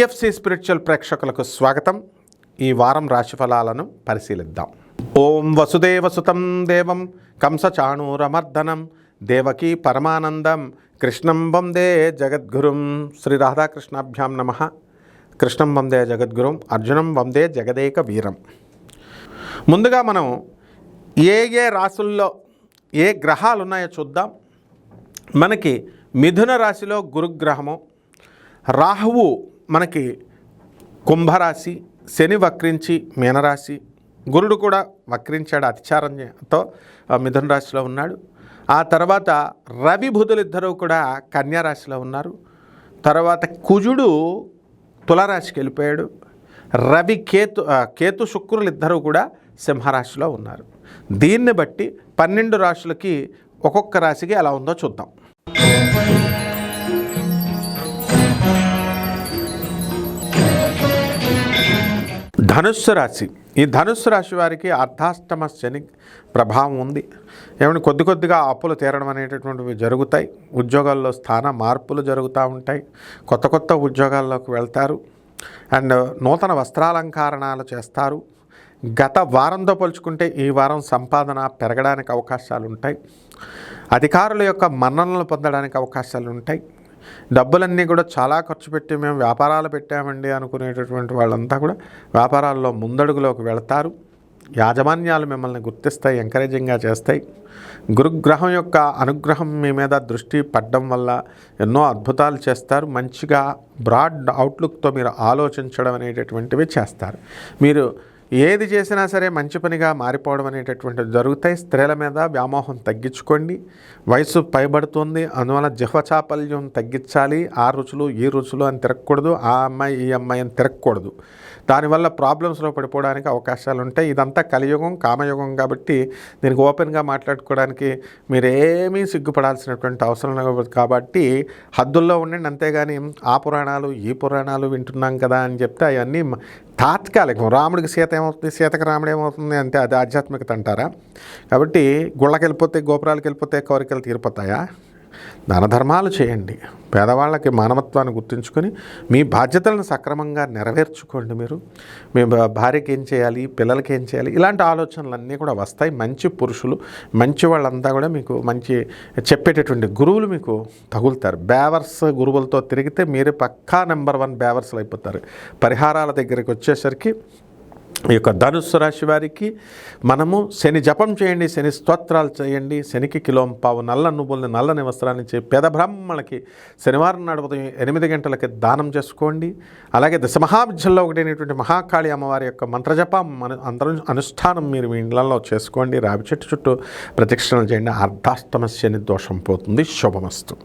PSC spiritual ప్రేక్షకులకు స్వాగతం. ఈ వారం రాశిఫలాలను పరిశీలిద్దాం. ఓం వసుదేవసుతం దేవం కంసచాణూరమర్దనం దేవకీ పరమానందం కృష్ణం వందే జగద్గురుం శ్రీ రాధాకృష్ణాభ్యాం నమ. కృష్ణం వందే జగద్గురుం అర్జునం వందే జగదేక వీరం. ముందుగా మనం ఏ ఏ రాసుల్లో ఏ గ్రహాలు ఉన్నాయో చూద్దాం. మనకి మిథున రాశిలో గురుగ్రహము రాహువు మనకి కుంభరాశి శని వక్రించి మీనరాశి గురుడు కూడా వక్రించాడు అతిచారంతో మిథున రాశిలో ఉన్నాడు. ఆ తర్వాత రవి బుధులిద్దరూ కూడా కన్యారాశిలో ఉన్నారు. తర్వాత కుజుడు తులరాశికి వెళ్ళిపోయాడు. రవి కేతు కేతు శుక్రులు ఇద్దరూ కూడా సింహరాశిలో ఉన్నారు. దీన్ని బట్టి పన్నెండు రాశులకి ఒక్కొక్క రాశికి ఎలా ఉందో చూద్దాం. ధనుస్సు రాశి. ఈ ధనుస్సు రాశి వారికి అర్ధాష్టమ శని ప్రభావం ఉంది. ఏమంటే కొద్ది కొద్దిగా అప్పులు తీరడం అనేటటువంటివి జరుగుతాయి. ఉద్యోగాల్లో స్థాన మార్పులు జరుగుతూ ఉంటాయి. కొత్త కొత్త ఉద్యోగాల్లోకి వెళ్తారు. అండ్ నూతన వస్త్రాలంకరణాలు చేస్తారు. గత వారంతో పోల్చుకుంటే ఈ వారం సంపాదన పెరగడానికి అవకాశాలు ఉంటాయి. అధికారుల యొక్క మన్ననలు పొందడానికి అవకాశాలు ఉంటాయి. డబ్బులన్నీ కూడా చాలా ఖర్చు పెట్టి మేము వ్యాపారాలు పెట్టామండి అనుకునేటటువంటి వాళ్ళంతా కూడా వ్యాపారాల్లో ముందడుగులోకి వెళతారు. యాజమాన్యాలు మిమ్మల్ని గుర్తిస్తాయి ఎంకరేజింగ్గా చేస్తాయి. గురుగ్రహం యొక్క అనుగ్రహం మీ మీద దృష్టి పడడం వల్ల ఎన్నో అద్భుతాలు చేస్తారు. మంచిగా బ్రాడ్ అవుట్లుక్తో మీరు ఆలోచించడం అనేటటువంటివి చేస్తారు. మీరు ఏది చేసినా సరే మంచి పనిగా మారిపోవడం అనేటటువంటివి జరుగుతాయి. స్త్రీల మీద వ్యామోహం తగ్గించుకోండి. వయసు పైబడుతుంది. అందువల్ల జిహ్వచాపల్యం తగ్గించాలి. ఆ రుచులు ఈ రుచులు అని తిరగకూడదు. ఆ అమ్మాయి ఈ అమ్మాయి అని తిరగకూడదు. దానివల్ల ప్రాబ్లమ్స్లో పడిపోవడానికి అవకాశాలు ఉంటాయి ఇదంతా కలియుగం కామయుగం కాబట్టి దీనికి ఓపెన్గా మాట్లాడుకోవడానికి మీరేమీ సిగ్గుపడాల్సినటువంటి అవసరం కాబట్టి హద్దుల్లో ఉండండి. అంతేగాని ఆ పురాణాలు ఈ పురాణాలు వింటున్నాం కదా అని చెప్తే అవన్నీ తాత్కాలికం. రాముడికి సీత ఏమవుతుంది? సీతకి రాముడు ఏమవుతుంది అంటే అది ఆధ్యాత్మికత అంటారా? కాబట్టి గుళ్ళకి వెళ్ళిపోతే గోపురాలకు వెళ్ళిపోతే కోరికలు తీరిపోతాయా? ధనధర్మాలు చేయండి. పేదవాళ్ళకి మానవత్వాన్ని గుర్తుంచుకొని మీ బాధ్యతలను సక్రమంగా నెరవేర్చుకోండి మీరు. మీ భార్యకి ఏం చేయాలి? పిల్లలకి ఏం చేయాలి? ఇలాంటి ఆలోచనలు అన్నీ కూడా వస్తాయి. మంచి పురుషులు మంచి వాళ్ళంతా కూడా మీకు మంచి చెప్పేటటువంటి గురువులు మీకు తగులుతారు. బేవర్స్ గురువులతో తిరిగితే మీరే పక్కా నెంబర్ వన్ బేవర్స్లు అయిపోతారు. పరిహారాల దగ్గరికి వచ్చేసరికి ఈ యొక్క ధనుస్సు రాశి వారికి మనము శని జపం చేయండి శని స్తోత్రాలు చేయండి శనికి కిలోం పావు నల్ల నువ్వుల్ని నల్లని వస్త్రాన్ని ఇచ్చి పేద బ్రాహ్మణులకి శనివారం నాడు ఉదయం ఎనిమిది గంటలకి దానం చేసుకోండి. అలాగే దశమహావిద్యల్లో ఒకటైనటువంటి మహాకాళి అమ్మవారి యొక్క మంత్రజపం మన అందరం అనుష్ఠానం మీరు మీ ఇళ్ళలో చేసుకోండి. రావి చెట్టు చుట్టూ ప్రదక్షిణలు చేయండి. అర్ధాష్టమ శని దోషం పోతుంది. శుభమస్తు.